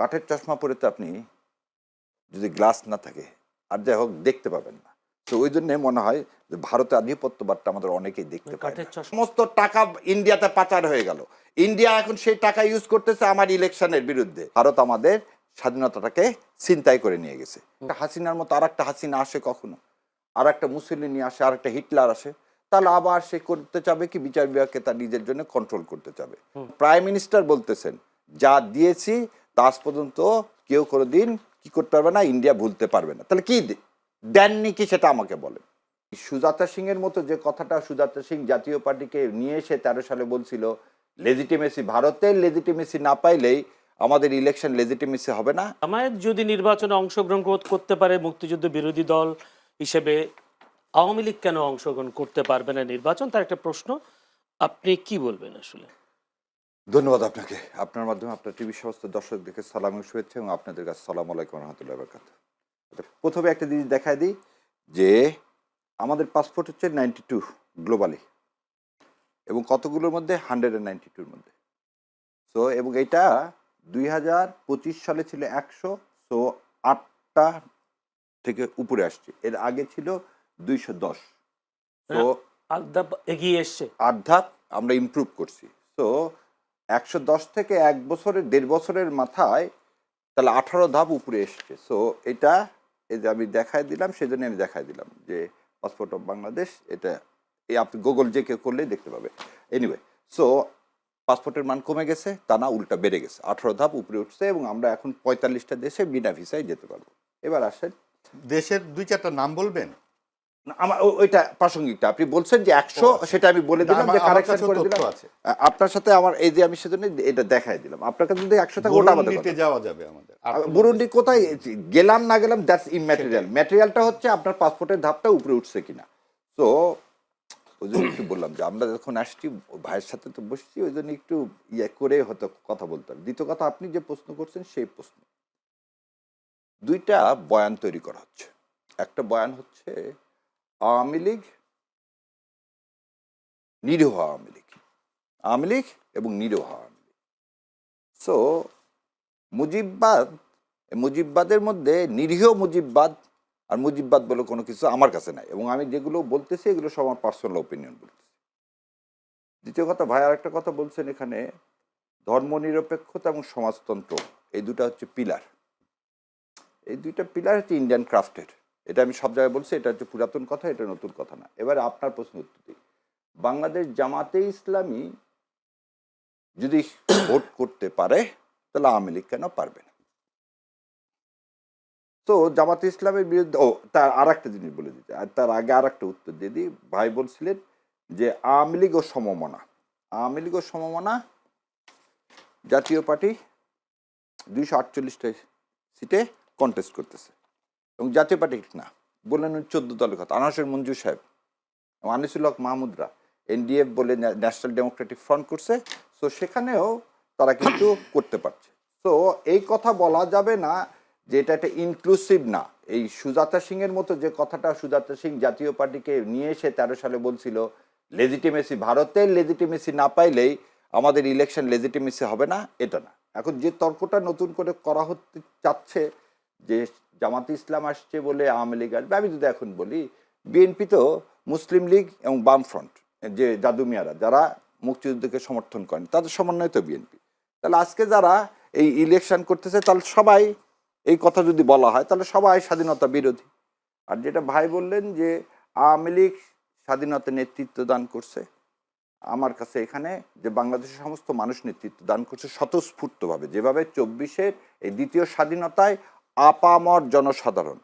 কাঠের চশমা পরে তো আপনি যদি গ্লাস না থাকে আর যাই হোক দেখতে পাবেন না। তো ওই জন্য মনে হয় যে ভারতের আধিপত্যবাদটা আমাদের অনেকেই দেখতে পায়। চশমা- সমস্ত টাকা ইন্ডিয়াতে পাচার হয়ে গেল। ইন্ডিয়া এখন সেই টাকা ইউজ করতেছে আমার ইলেকশনের বিরুদ্ধে। ভারত আমাদের স্বাধীনতাটাকে ছিনতাই করে নিয়ে গেছে। হাসিনার মতো আর একটা হাসিনা আসে কখনো? আর একটা মুসলিনি আসে আর একটা হিটলার আসে। তাহলে আবার সে করতে চাবে কি? বিচার বিভাগকে তার নিজের জন্য কন্ট্রোল করতে চাবে। প্রাইম মিনিস্টার বলতেছেন যা দিয়েছি তা আজ পর্যন্ত কেউ কোনোদিন কি করতে পারবে না, ইন্ডিয়া ভুলতে পারবে না। তাহলে কি দেননি কি সেটা আমাকে বলেন। সুজাতা সিংয়ের মতো যে কথাটা সুজাতা সিং জাতীয় পার্টিকে নিয়ে এসে তেরো সালে বলছিল লেজিটিমেসি ভারতের লেজিটিমেসি না পাইলেই আমাদের ইলেকশন লেজিটিমেসি হবে না। জামায়াত যদি নির্বাচনে অংশগ্রহণ কর- করতে পারে মুক্তিযুদ্ধ বিরোধী দল হিসেবে, আওয়ামী লীগ কেন অংশগ্রহণ করতে পারবে না নির্বাচন? তার একটা প্রশ্ন, আপনি কি বলবেন আসলে? ধন্যবাদ আপনাকে। আপনার মাধ্যমে আপনার টিভি সমস্ত দর্শকদেরকে সালাম শুভেচ্ছা এবং আপনাদের কাছে সালাম আলাইকুম রহমতুল্লাহ বরকাত প্রথমে একটা জিনিস দেখায় দিই যে আমাদের পাসপোর্ট হচ্ছে নাইনটি টু গ্লোবালি এবং কতগুলোর মধ্যে? হান্ড্রেড অ্যান্ড নাইনটি টুর মধ্যে। সো এবং এটা দুই হাজার পঁচিশ সালে ছিল একশো সো আটটা থেকে উপরে আসছে। এর আগে ছিল দুইশো দশ। তো আলাদা এগিয়ে এসছে। আট ধাপ আমরা ইমপ্রুভ করছি। তো একশো দশ থেকে এক বছরের, দেড় বছরের মাথায় তাহলে আঠারো ধাপ উপরে এসছে। সো এটা এই যে আমি দেখায় দিলাম সেজন্য আমি দেখায় দিলাম যে পাসপোর্ট অফ বাংলাদেশ এটা এই আপনি গুগল যে কেউ করলেই দেখতে পাবে এনিওয়ে সো পাসপোর্টের মান কমে গেছে, তা না, উল্টা বেড়ে গেছে। আঠারো ধাপ উপরে উঠছে এবং আমরা এখন পঁয়তাল্লিশটা দেশে বিনা ভিসায় যেতে পারব। এবার আসেন। দেশের দুই চারটা নাম বলবেন? আমার ওইটা প্রাসঙ্গিকটা। আপনি বলছেন যে একশো। সেটা আমি বলে দিলাম যে কারেকশন করে দিলাম। আপনার সাথে আমার এই যে আমি সেজন্য এটা দেখাই দিলাম। আপনার কাছে যদি একশো টাকা ওটা আমাদের যাওয়া যাবে আমাদের। বুরুন্ডি কোথায়? গেলাম না গেলাম দ্যাটস ইম্যাটেরিয়াল ম্যাটেরিয়ালটা হচ্ছে আপনার পাসপোর্টের ধাপটা উপরে উঠছে কিনা। তো ওই জন্য একটু বললাম যে আমরা যখন আসছি ভাইয়ের সাথে তো বসছি ওই জন্য একটু ইয়ে করে হয়তো কথা বলতাম দ্বিতীয় কথা আপনি যে প্রশ্ন করছেন সেই প্রশ্ন। দুইটা বয়ান তৈরি করা হচ্ছে। একটা বয়ান হচ্ছে আওয়ামী লীগ, নিরীহ আওয়ামী লীগ। আওয়ামী লীগ এবং নিরীহ আওয়ামী লীগ। সো মুজিববাদ মুজিববাদের মধ্যে নিরীহ মুজিববাদ আর মুজিববাদ বলে কোনো কিছু আমার কাছে নাই। এবং আমি যেগুলো বলতেছি, এগুলো সব আমার পার্সোনাল ওপিনিয়ন বলতেছি। দ্বিতীয় কথা, ভাই আর একটা কথা বলছেন এখানে ধর্মনিরপেক্ষতা এবং সমাজতন্ত্র, এই দুটো হচ্ছে পিলার এই দুইটা পিলার হচ্ছে ইন্ডিয়ান ক্রাফটের এটা আমি সব জায়গায় বলছি, এটা হচ্ছে পুরাতন কথা, এটা নতুন কথা না। এবার আপনার প্রশ্ন উত্তর দিই। বাংলাদেশ জামাতে ইসলামী যদি ভোট করতে পারে, তাহলে আওয়ামী লীগ কেন পারবে না? তো জামাতে ইসলামের বিরুদ্ধে, ও, তার আর একটা জিনিস বলে দিতে, আর তার আগে আর একটা উত্তর দিয়ে দিই। ভাই বলছিলেন যে আওয়ামী লীগ ও সমমনা, আওয়ামী লীগ ও সমমনা জাতীয় পার্টি দুইশো আটচল্লিশটা সিটে কন্টেস্ট করতেছে। এবং জাতীয় পার্টি না। বললেন চোদ্দ দলের কথা। আনাসের মঞ্জুর সাহেব এবং আনিসুল হক মাহমুদরা এনডিএফ বলে ন্যাশনাল ডেমোক্রেটিক ফ্রন্ট করছে। তো সেখানেও তারা কিন্তু করতে পারছে। তো এই কথা বলা যাবে না যে এটা একটা ইনক্লুসিভ না। এই সুজাতা সিং এর মতো যে কথাটা সুজাতা সিং জাতীয় পার্টিকে নিয়ে এসে তেরো সালে বলছিল লেজিটিমেসি ভারতের লেজিটিমেসি না পাইলেই আমাদের ইলেকশন লেজিটিমেসি হবে না। এটা না। এখন যে তর্কটা নতুন করে করা হতে চাচ্ছে যে জামাতে ইসলাম আসছে বলে আওয়ামী লীগ আসবে, আমি যদি এখন বলি, বিএনপি তো মুসলিম লীগ এবং বামফ্রন্ট, যে জাদু মিয়ারা, যারা মুক্তিযুদ্ধকে সমর্থন করেন, তাদের সমন্বয় তো বিএনপি। তাহলে আজকে যারা এই ইলেকশন করতেছে, তাহলে সবাই এই কথা যদি বলা হয়, তাহলে সবাই স্বাধীনতা বিরোধী। আর যেটা ভাই বললেন যে আওয়ামী লীগ স্বাধীনতা নেতৃত্ব দান করছে, আমার কাছে এখানে যে বাংলাদেশের সমস্ত মানুষ নেতৃত্ব দান করছে, স্বতঃস্ফূর্তভাবে। যেভাবে চব্বিশের এই দ্বিতীয় স্বাধীনতায় আপামর জনসাধারণ।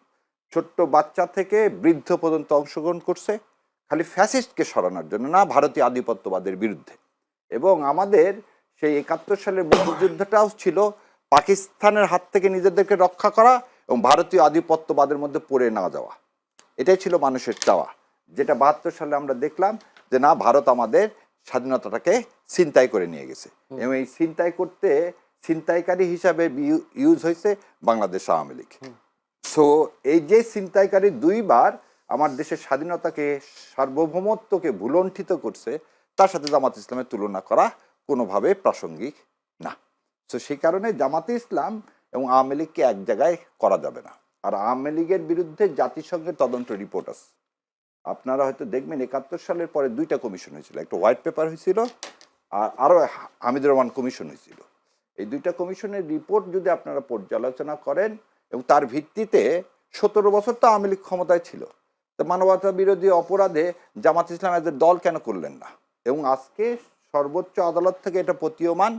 ছোট্ট বাচ্চা থেকে বৃদ্ধ পর্যন্ত অংশগ্রহণ করছে খালি ফ্যাসিস্টকে সরানোর জন্য না ভারতীয় আধিপত্যবাদের বিরুদ্ধে। এবং আমাদের সেই একাত্তর সালের মুক্তিযুদ্ধটাও ছিল পাকিস্তানের হাত থেকে নিজেদেরকে রক্ষা করা এবং ভারতীয় আধিপত্যবাদের মধ্যে পড়ে না যাওয়া। এটাই ছিল মানুষের চাওয়া। যেটা বাহাত্তর সালে আমরা দেখলাম যে না ভারত আমাদের স্বাধীনতাটাকে ছিনতাই করে নিয়ে গেছে। এবং এই ছিনতাই করতে ছিনতাইকারী হিসাবে ইউজ হয়েছে বাংলাদেশ আওয়ামী লীগ। সো এই যে ছিনতাইকারী দুইবার আমার দেশের স্বাধীনতাকে, সার্বভৌমত্বকে ভুলণ্ঠিত করছে, তার সাথে জামাত ইসলামের তুলনা করা কোনোভাবে প্রাসঙ্গিক না। তো সেই কারণে জামাতে ইসলাম এবং আওয়ামী লীগকে এক জায়গায় করা যাবে না। আর আওয়ামী লীগের বিরুদ্ধে জাতিসংঘের তদন্ত রিপোর্ট আছে। আপনারা হয়তো দেখবেন একাত্তর সালের পরে দুইটা কমিশন হয়েছিল। একটা হোয়াইট পেপার হয়েছিল, আর আরও হামিদুর রহমান কমিশন হয়েছিল। এই দুইটা কমিশনের রিপোর্ট যদি আপনারা পর্যালোচনা করেন এবং তার ভিত্তিতে সতেরো বছর তো আওয়ামী লীগ ক্ষমতায় ছিল, তো মানবতা বিরোধী অপরাধে জামাত ইসলাম এদের দল কেন করলেন না? এবং আজকে সর্বোচ্চ আদালত থেকে এটা প্রতীয়মান,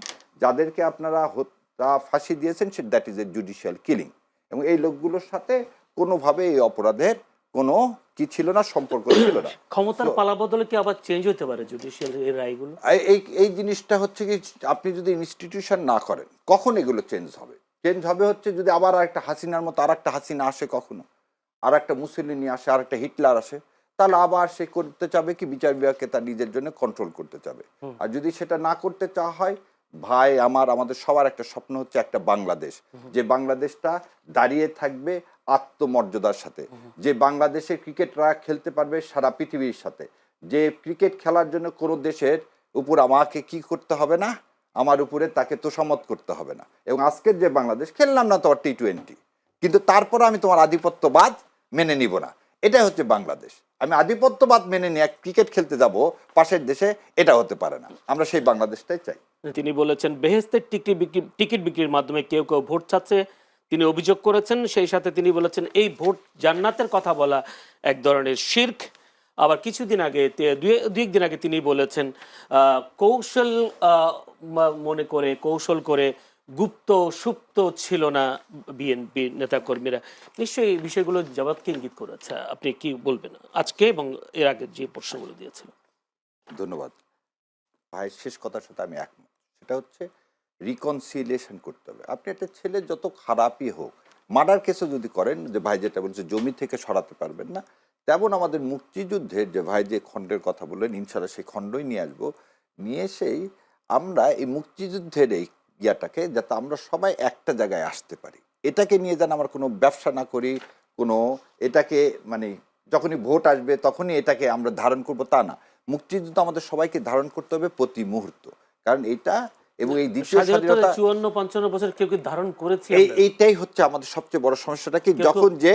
যাদেরকে আপনারা হত্যা, ফাঁসি দিয়েছেন, সে that is a judicial killing এবং এই লোকগুলোর সাথে কোনোভাবে এই অপরাধের কোনো কি ছিল না সম্পর্ক ছিল না। ক্ষমতার পালা বদলে কি আবার চেঞ্জ হতে পারে জুডিশিয়াল এই রায়গুলো? এই- এই এই জিনিসটা হচ্ছে কি আপনি যদি ইনস্টিটিউশন না করেন কখন এগুলো চেঞ্জ হবে? চেঞ্জ হবে হচ্ছে যদি আবার একটা হাসিনার মতো আর একটা হাসিনা আসে কখনো আর একটা মুসলিনি আসে আর একটা হিটলার আসে তাহলে আবার সে করতে চাবে কি বিচার বিভাগকে তার নিজের জন্য কন্ট্রোল করতে চাবে। আর যদি সেটা না করতে চাওয়া হয় ভাই আমার আমাদের সবার একটা স্বপ্ন হচ্ছে একটা বাংলাদেশ। যে বাংলাদেশটা দাঁড়িয়ে থাকবে আত্মমর্যাদার সাথে। যে বাংলাদেশে ক্রিকেটরা খেলতে পারবে সারা পৃথিবীর সাথে। যে ক্রিকেট খেলার জন্য কোনো দেশের উপর আমাকে কি করতে হবে না, আমার উপরে তাকে তোষামত করতে হবে না। এবং আজকের যে বাংলাদেশ, খেললাম না তোমার টি টোয়েন্টি কিন্তু তারপর আমি তোমার আধিপত্যবাদ মেনে নিব না। এটাই হচ্ছে বাংলাদেশ। আমি আধিপত্যবাদ মেনে নিয়ে ক্রিকেট খেলতে যাব, পাশের দেশে এটা হতে পারে না। আমরা সেই বাংলাদেশটাই চাই। তিনি বলেছেন, বেহেস্তের টিকিট বিক্রি টিকিট বিক্রির মাধ্যমে কেউ কেউ ভোট চাচ্ছে। তিনি অভিযোগ করেছেন, সেই সাথে তিনি বলেছেন, এই ভোট জান্নাতের কথা বলা এক ধরনের শির্ক। আবার কিছুদিন আগে দুই একদিন আগে তিনি বলেছেন কৌশল মনে করে, কৌশল করে গুপ্ত, সুপ্ত ছিল না বিএনপি নেতাকর্মীরা। নিশ্চয়ই এই বিষয়গুলো জবাবকে ইঙ্গিত করেছে? আপনি কি বলবেন আজকে এবং এর আগে যে প্রশ্নগুলো দিয়েছিলেন? ধন্যবাদ। ভাইয়ের শেষ কথার সাথে আমি একমত। সেটা হচ্ছে রিকনসিলিয়েশন করতে হবে। আপনি একটা ছেলে যত খারাপই হোক মার্ডার কেসে যদি করেন, যে ভাই যেটা বলছে, জমি থেকে সরাতে পারবেন না, তেমন আমাদের মুক্তিযুদ্ধের যে ভাই যে খণ্ডের কথা বললেন ইনশাল্লাহ সেই খণ্ডই নিয়ে আসব। নিয়ে এসেই আমরা এই মুক্তিযুদ্ধের এই ইয়াটাকে যাতে আমরা সবাই একটা জায়গায় আসতে পারি। এটাকে নিয়ে যেন আমরা কোনো ব্যবসা না করি, কোনো এটাকে মানে যখনই ভোট আসবে তখনই এটাকে আমরা ধারণ করব, তা না। মুক্তিযুদ্ধ আমাদের সবাইকে ধারণ করতে হবে প্রতি মুহূর্ত। কারণ এটা এবং এই দ্বিতীয় স্বাধীনতা চুয়ান্ন পঞ্চান্ন বছর কেউ কেউ ধারণ করেছে এই এইটাই হচ্ছে আমাদের সবচেয়ে বড় সমস্যাটা কি? যখন যে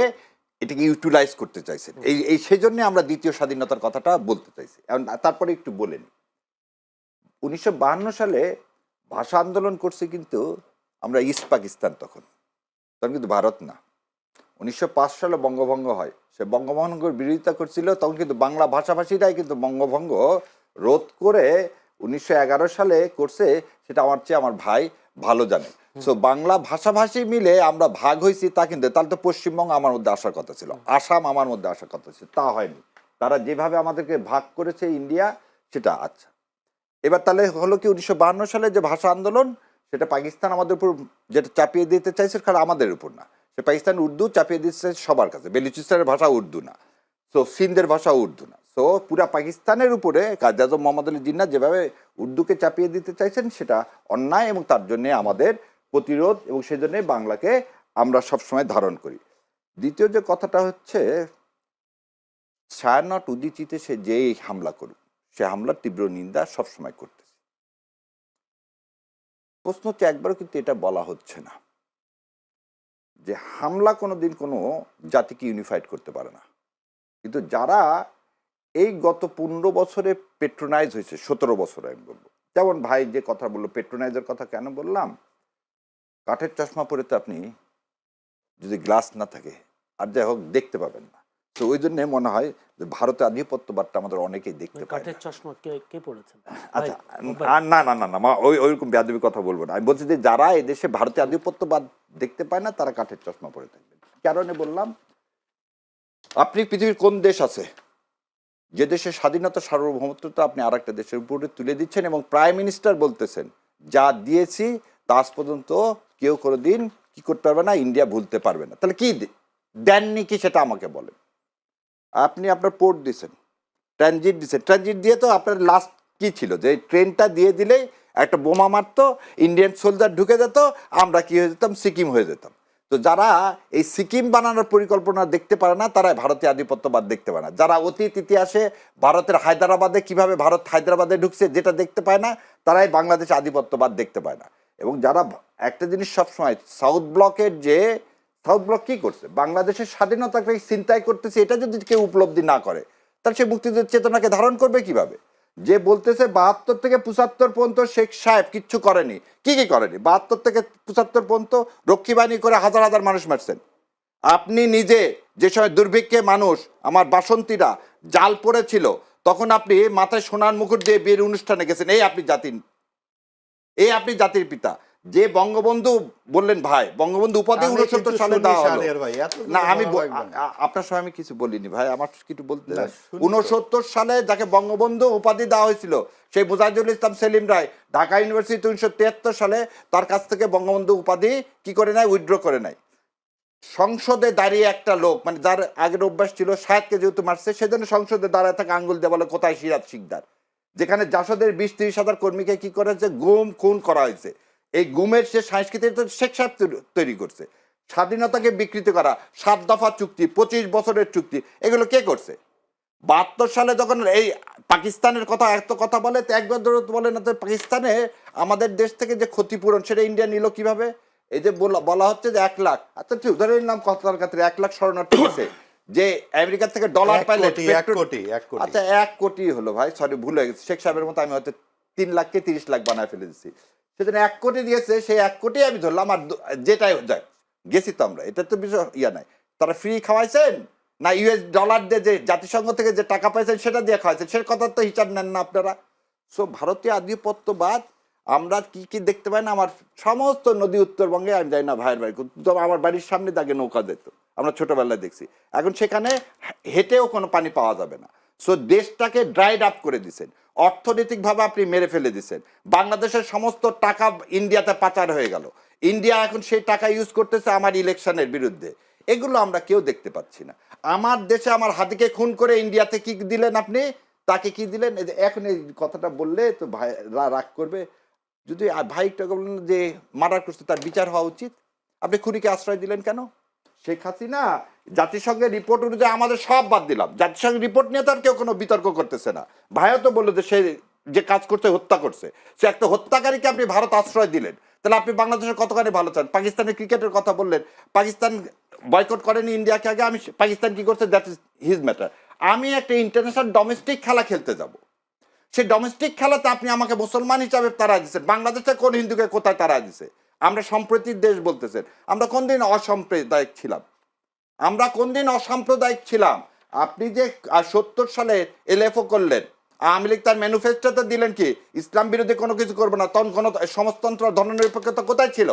এটাকে ইউটিলাইজ করতে চাইছেন। এই এই সেই জন্য আমরা দ্বিতীয় স্বাধীনতার কথাটা বলতে চাইছি। তারপরে একটু বলে নিই উনিশশো সালে ভাষা আন্দোলন করছে কিন্তু আমরা ইস্ট পাকিস্তান তখন। তখন কিন্তু ভারত না। উনিশশো পাঁচ সালে বঙ্গভঙ্গ হয়। সে বঙ্গভঙ্গের বিরোধিতা করছিল তখন কিন্তু বাংলা ভাষাভাষীরাই কিন্তু বঙ্গভঙ্গ রোধ করে উনিশশো এগারো সালে করছে সেটা আমার চেয়ে আমার ভাই ভালো জানে। সো বাংলা ভাষাভাষী মিলে আমরা ভাগ হয়েছি তা কিন্তু তাহলে তো পশ্চিমবঙ্গ আমার মধ্যে আসার কথা ছিল আসাম আমার মধ্যে আসার কথা ছিল তা হয়নি। তারা যেভাবে আমাদেরকে ভাগ করেছে ইন্ডিয়া সেটা আচ্ছা। এবার তাহলে হলো কি উনিশশো সালে যে ভাষা আন্দোলন সেটা পাকিস্তান আমাদের উপর যেটা চাপিয়ে দিতে চাইছে সেটা আমাদের উপর না। সে পাকিস্তান উর্দু চাপিয়ে দিচ্ছে সবার কাছে বেলুচিস্তানের ভাষা উর্দু না। সো সিন্ধের ভাষা উর্দু না। সো পুরা পাকিস্তানের উপরে কাজী মোহাম্মদ আলী জিন্না যেভাবে উর্দুকে চাপিয়ে দিতে চাইছেন, সেটা অন্যায় এবং তার জন্য আমাদের প্রতিরোধ এবং সেজন্য বাংলাকে আমরা সবসময় ধারণ করি। দ্বিতীয় যে কথাটা হচ্ছে, ছায়ানট উদিচিতে সে যেই হামলা করুক, সে হামলার তীব্র নিন্দা সবসময় করতেছে। প্রশ্ন হচ্ছে, একবারও কিন্তু এটা বলা হচ্ছে না যে হামলা কোনো দিন কোনো জাতিকে ইউনিফাইড করতে পারে না। কিন্তু যারা এই গত পনেরো বছরে পেট্রোনাইজ হয়েছে সতেরো বছরে আমি বলব। যেমন ভাই যে কথা বলল পেট্রোনাইজের কথা কেন বললাম? কাঠের চশমা পরে তো আপনি যদি গ্লাস না থাকে আর যাই হোক দেখতে পাবেন না। তো ওই জন্য মনে হয় যে ভারতের আধিপত্যবাদটা আমাদের অনেকেই দেখতে পায় কাঠের চশমা কে কে পড়েছেন আচ্ছা না না না না ওই ওইরকম বেয়াদবি কথা বলব না। আমি বলছি যে যারা এদেশে ভারতীয় আধিপত্যবাদ দেখতে পায় না তারা কাঠের চশমা পরে থাকবে কারণে বললাম আপনি পৃথিবীর কোন দেশ আছে? যে দেশের স্বাধীনতা, সার্বভৌমত্বটা আপনি আর একটা দেশের উপরে তুলে দিচ্ছেন এবং প্রাইম মিনিস্টার বলতেছেন, যা দিয়েছি তা আজ পর্যন্ত কেউ কোনো দিন কি করতে পারবে না, ইন্ডিয়া ভুলতে পারবে না। তাহলে কি দেননি কি সেটা আমাকে বলেন। আপনি আপনার পোর্ট দিছেন, ট্রানজিট দিছে ট্রানজিট দিয়ে তো আপনার লাস্ট কি ছিল? যে ট্রেনটা দিয়ে দিলেই একটা বোমা মারতো, ইন্ডিয়ান সোলজার ঢুকে যেত, আমরা কি হয়ে যেতাম? সিকিম হয়ে যেতাম। তো যারা এই সিকিম বানানোর পরিকল্পনা দেখতে পারে না, তারাই ভারতীয় আধিপত্যবাদ দেখতে পায় না। যারা অতীত ইতিহাসে ভারতের হায়দ্রাবাদে কীভাবে ভারত হায়দ্রাবাদে ঢুকছে যেটা দেখতে পায় না, তারাই বাংলাদেশ আধিপত্যবাদ দেখতে পায় না। এবং যারা একটা জিনিস সবসময় সাউথ ব্লকের যে, সাউথ ব্লক কি করছে? বাংলাদেশের স্বাধীনতাকে চিন্তাই করতেছে, এটা যদি কেউ উপলব্ধি না করে, তাহলে সে মুক্তিযুদ্ধের চেতনাকে ধারণ করবে কীভাবে? যে বলতেছে বাহাত্তর থেকে পঁচাত্তর পর্যন্ত শেখ সাহেব কিচ্ছু করেনি। কি কি করেনি? বাহাত্তর থেকে পঁচাত্তর পর্যন্ত রক্ষী বাহিনী করে হাজার হাজার মানুষ মারছেন। আপনি নিজে যে সময় দুর্ভিক্ষে মানুষ, আমার বাসন্তীরা জাল পড়েছিল, তখন আপনি মাথায় সোনার মুকুট দিয়ে বিয়ের অনুষ্ঠানে গেছেন। এই আপনি জাতির, এই আপনি জাতির পিতা। যে বঙ্গবন্ধু বললেন ভাই বঙ্গবন্ধু উপাধি উনসত্তর সালে দেওয়া হলো। না আমি আপনার সময় আমি কিছু বলিনি ভাই আমার কিছু বলতে। উনসত্তর সালে যাকে বঙ্গবন্ধু উপাধি দেওয়া হয়েছিল সেই মুজাহিদুল ইসলাম সেলিম রায় ঢাকা ইউনিভার্সিটি উনিশশো তিয়াত্তর সালে তার কাছ থেকে বঙ্গবন্ধু উপাধি কি করে নেয়? উইথড্র করে নেয়। সংসদে দাঁড়িয়ে একটা লোক মানে যার আগের অভ্যাস ছিল সাহেবকে যেহেতু মারছে সেজন্য সংসদে দাঁড়ায় থাকে আঙ্গুল দিয়ে বলে কোথায় সিরাজ শিকদার? যেখানে জাসদের বিশ তিরিশ হাজার কর্মীকে কি করেছে? গুম খুন করা হয়েছে। এই গুমের সে সংস্কৃতি শেখ সাহেব তৈরি- করছে। স্বাধীনতাকে বিকৃত করা সাত দফা চুক্তি পঁচিশ বছরের চুক্তি এগুলো কে করছে? বাহাত্তর সালে যখন এই পাকিস্তানের কথা এত কথা বলে তো একবার ধরে বলে না তো পাকিস্তানে আমাদের দেশ থেকে যে ক্ষতিপূরণ সেটা ইন্ডিয়া নিল কীভাবে? এই যে বলা- হচ্ছে যে এক লাখ আচ্ছা ঠিক ধরে নিলাম কথার ক্ষেত্রে এক লাখ শরণার্থী গেছে যে আমেরিকা থেকে ডলার পাইলে। আচ্ছা এক কোটি হলো ভাই সরি ভুল হয়ে গেছে শেখ সাহেবের মতো আমি হয়তো তিন লাখকে তিরিশ লাখ বানায় ফেলে দিচ্ছি সেদিন এক কোটি দিয়েছে, সেই এক কোটি আমি ধরলাম আর যেটাই যাক গেছি তো আমরা, এটা তো বিষয় ইয়া নাই। তারা ফ্রি খাওয়াইছেন? না ইউএস ডলার দিয়ে যে জাতিসংঘ থেকে যে টাকা পাইছেন, সেটা দিয়ে খাওয়াইছেন? সে কথা তো হিসাব নেন না আপনারা। সো ভারতীয় আধিপত্যবাদ, আমরা কি কি দেখতে পাই না, আমার সমস্ত নদী উত্তরবঙ্গে, আমি যাই না ভাইয়ের বাড়ি তো আমার বাড়ির সামনে দাগে নৌকা যেত, আমরা ছোটবেলায় দেখছি। এখন সেখানে হেঁটেও কোনো পানি পাওয়া যাবে না। সো দেশটাকে ড্রাইড আপ করে দিছেন। অর্থনৈতিকভাবে আপনি মেরে ফেলে দিছেন বাংলাদেশের সমস্ত টাকা ইন্ডিয়াতে পাচার হয়ে গেল। ইন্ডিয়া এখন সেই টাকা ইউজ করতেছে আমার ইলেকশনের বিরুদ্ধে। এগুলো আমরা কেউ দেখতে পাচ্ছি না। আমার দেশে আমার হাতিকে খুন করে ইন্ডিয়াতে কি দিলেন আপনি? তাকে কি দিলেন? এখন এই কথাটা বললে তো ভাই রাগ করবে। যদি আ- ভাইটা বললেন যে মার্ডার করছে, তার বিচার হওয়া উচিত। আপনি খুনিকে আশ্রয় দিলেন কেন? শেখ হাসিনা জাতিসংঘের রিপোর্ট অনুযায়ী আমাদের সব বাদ দিলাম। জাতিসংঘের রিপোর্ট নিয়ে তো আর কেউ কোনো বিতর্ক করতেছে না। ভাইও তো বলল যে সে যে কাজ করছে, হত্যা করছে। সে একটা হত্যাকারীকে আপনি ভারত আশ্রয় দিলেন। তাহলে আপনি বাংলাদেশের কতখানি ভালো চান? পাকিস্তানের ক্রিকেটের কথা বললেন। পাকিস্তান বয়কট করেনি ইন্ডিয়াকে আগে। আমি পাকিস্তান কি করছে? দ্যাট ইজ হিজ ম্যাটার আমি একটা ইন্টারন্যাশনাল ডোমেস্টিক খেলা খেলতে যাব। সেই ডোমেস্টিক খেলাতে আপনি আমাকে মুসলমান হিসাবে তারা দিচ্ছেন বাংলাদেশে কোন হিন্দুকে কোথায় তারা দিছে? আমরা সম্প্রতির দেশ বলতেছেন। আমরা কোন দিন অসাম্প্রদায়িক ছিলাম। আমরা কোন দিন অসাম্প্রদায়িক ছিলাম? আপনি যে সত্তর সালে এলএফও করলেন আওয়ামী লীগ তার ম্যানিফেস্টোতে দিলেন কি ইসলাম বিরোধী কোনো কিছু করব না তখন কোনো সমাজতন্ত্র ধর্মনিরপেক্ষতা কোথায় ছিল?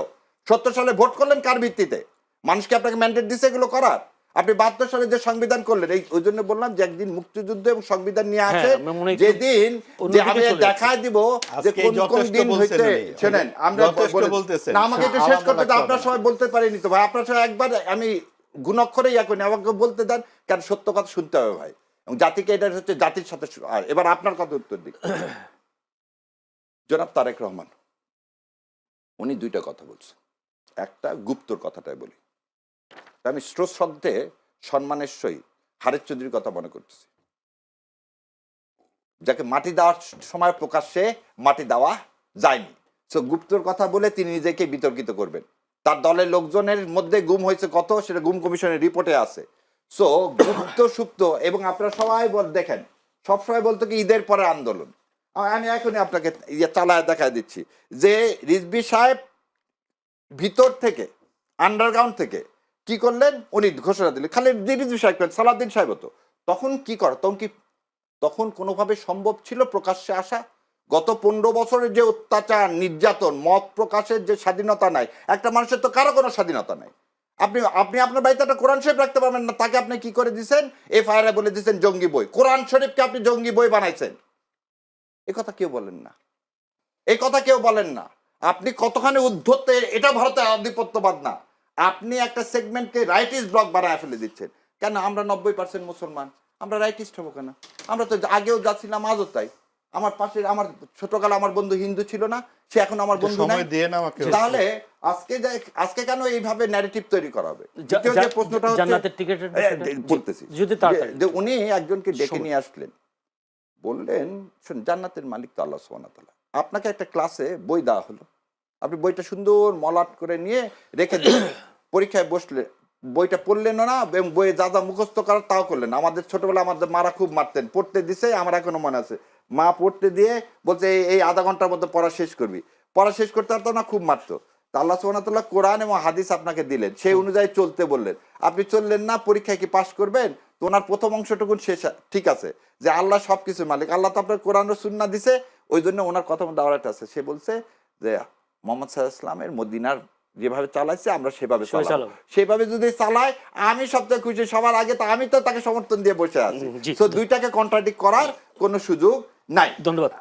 সত্তর সালে ভোট করলেন কার ভিত্তিতে? মানুষকে আপনাকে ম্যান্ডেট দিছে এগুলো করার? আপনি বাহাত্তর সালে যে সংবিধান করলেন এই ওই জন্য বললাম যে একদিন মুক্তিযুদ্ধ এবং সংবিধান নিয়ে হ্যাঁ, একটু যেদিন যে আমি দেখায় দিব যে কোন কোন দিন বলছেন হইতে শোনেন আমরা না আমাকে একটু শেষ করতে আপনার সবাই বলতে পারিনি তো ভাই আপনার সবাই একবার আমি গুণক্ষরে ইয়া করিনি আমাকে বলতে দেন কেন সত্য কথা শুনতে হবে ভাই। এবং জাতিকে এটা হচ্ছে জাতির সাথে আর এবার আপনার কথা উত্তর দিক জনাব তারেক রহমান উনি দুইটা কথা বলছেন। একটা গুপ্তর কথাটাই বলি। আমি শ্রদ্ধে সম্মানের সহিত হারের চৌধুরীর কথা মনে করতেছি। যাকে মাটি দেওয়ার সময় প্রকাশ্যে মাটি দেওয়া যায়নি। সো গুপ্তর কথা বলে তিনি নিজেকে বিতর্কিত করবেন। তার দলের লোকজনের মধ্যে গুম হয়েছে কত সেটা গুম কমিশনের রিপোর্টে আছে। সো গুপ্ত সুপ্ত এবং আপনারা সবাই বল দেখেন সবসময় বলতো কি ঈদের পরে আন্দোলন। আমি এখনই আপনাকে ইয়ে চালায় দেখায় দিচ্ছি যে রিজবি সাহেব ভিতর থেকে আন্ডারগ্রাউন্ড থেকে কি করলেন? উনি ঘোষণা দিলেন। খালি রিজবি সাহেব করেন, সালাউদ্দিন সাহেব হতো। তখন কি কর তখন কি তখন কোনোভাবে সম্ভব ছিল প্রকাশ্যে আসা? গত পনেরো বছরের যে অত্যাচার, নির্যাতন, মত প্রকাশের যে স্বাধীনতা নাই, একটা মানুষের তো কারও কোনো স্বাধীনতা নাই। আপনি আপনি আপনার বাড়িতে একটা কোরআন শরীফ রাখতে পারবেন না, তাকে আপনি কি করে দিছেন? এফআইআর বলে দিচ্ছেন জঙ্গি বই। কোরআন শরীফকে আপনি জঙ্গি বই বানাইছেন। এ কথা কেউ বলেন না। এই কথা কেউ বলেন না। আপনি কতখানি উদ্ধত এটা ভারতের আধিপত্যবাদ না। আপনি একটা সেগমেন্টকে রাইটিস্ট ব্লক বানায় ফেলে দিচ্ছেন। কেন? আমরা নব্বই পার্সেন্ট মুসলমান। আমরা রাইটিস্ট হব কেন? আমরা তো আগেও যাচ্ছিলাম আজও তাই। আমার পাশে আমার ছোটকালে আমার বন্ধু হিন্দু ছিল না সে এখন আমার বন্ধু নাই। তাহলে আজকে আজকে কেন এইভাবে ন্যারেটিভ তৈরি করা হবে? যে প্রশ্নটা হচ্ছে বলতেছি। যদি যে- তাড়াতাড়ি। উনি একজনকে ডেকে নিয়ে আসলেন। বললেন শোন জান্নাতের মালিক তো আল্লাহ সুবহানাহু ওয়া তাআলা। আপনাকে একটা ক্লাসে বই দেওয়া হলো। আপনি বইটা সুন্দর মলাট করে নিয়ে রেখে দিলেন। পরীক্ষায় বসলে বইটা পড়লেন না এবং বইয়ে যা যা মুখস্থ করার তাও করলেন আমাদের ছোটবেলা আমাদের মারা খুব মারতেন। পড়তে দিছে আমার এখনও মনে আছে। মা পড়তে দিয়ে বলছে এই আধা ঘণ্টার মধ্যে পড়া শেষ করবি। পড়া শেষ করতে পারতো না খুব মারতো। তা আল্লাহ সুবহানাহু কোরআন এবং হাদিস আপনাকে দিলেন। সেই অনুযায়ী চলতে বললেন। আপনি চললেন না পরীক্ষায় কি পাশ করবেন? তো ওনার প্রথম অংশটুকু শেষ ঠিক আছে। যে আল্লাহ সবকিছুর মালিক। আল্লাহ তো আপনার কোরআন সুন্না দিছে। ওই জন্য ওনার কথা মধ্যে একটা আছে সে বলছে যে মোহাম্মদ সাল্লাহ ইসলামের মদিনার যেভাবে চালাইছে আমরা সেভাবে চালাবো। সেভাবে যদি চালাই আমি সবচেয়ে খুশি। সবার আগে তো আমি তো তাকে সমর্থন দিয়ে বসে আছি। তো দুইটাকে কন্ট্রাডিক্ট করার কোনো সুযোগ নাই ধন্যবাদ